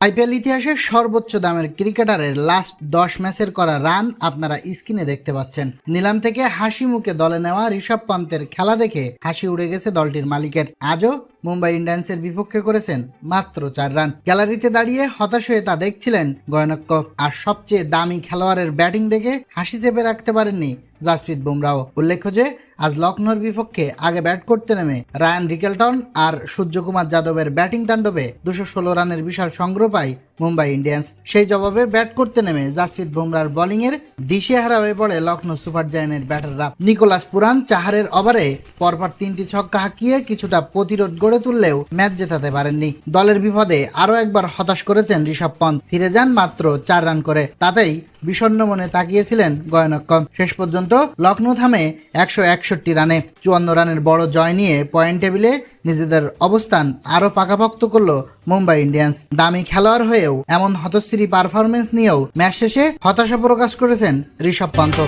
IPL ইতিহাসের সর্বোচ্চ দামের ক্রিকেটারের লাস্ট দশ ম্যাচের করা রান আপনারা স্ক্রিনে দেখতে পাচ্ছেন। নিলাম থেকে হাসি মুখে দলে নেওয়া ঋষভ পন্তের খেলা দেখে হাসি উড়ে গেছে দলটির মালিকের। আজও মুম্বাই ইন্ডিয়ান্সের বিপক্ষে করেছেন মাত্র চার রান। গ্যালারিতে দাঁড়িয়ে হতাশ হয়ে তা দেখছিলেন গয়নক্য আর সবচেয়ে দামি খেলোয়াড়ের ব্যাটিং দেখে হাসি চেপে রাখতে পারেননি জাসপ্রীত বুমরাও উল্লেখ্য যে, আজ লখনৌর বিপক্ষে আগে ব্যাট করতে নেমে রায়ান রিকেলটন আর সূর্যকুমার যাদবের ব্যাটিং তাণ্ডবে দুশো ষোলো রানের বিশাল সংগ্রহ পায় মুম্বাই ইন্ডিয়ান্স। সেই জবাবে ব্যাট করতে নেমে জাসপ্রীত বুমরার বোলিংয়ের দিশেহারা হয়ে পড়ে লখনৌ সুপার জায়নের ব্যাটাররা। নিকোলাস পুরান চাহারের ওভারে পরপর তিনটি ছক্কা হাঁকিয়ে কিছুটা প্রতিরোধ গড়ে তুললেও ম্যাচ জেতাতে পারেননি। দলের বিপদে আরও একবার হতাশ করেছেন ঋষভ পন্থ ফিরে যান মাত্র চার রান করে। তাতেই বিষণ্ণ মনে তাকিয়েছিলেন গয়নক্ষম। শেষ পর্যন্ত লখনৌ থামে একশো একষট্টি রানে চুয়ান্ন রানের বড় জয় নিয়ে পয়েন্ট টেবিলে নিজেদের অবস্থান আরও পাকাপোক্ত করল মুম্বাই ইন্ডিয়ান্স। দামি খেলোয়াড় হয়েও এমন হতশ্রী পারফরমেন্স নিয়েও ম্যাচ শেষে হতাশা প্রকাশ করেছেন ঋষভ পন্থ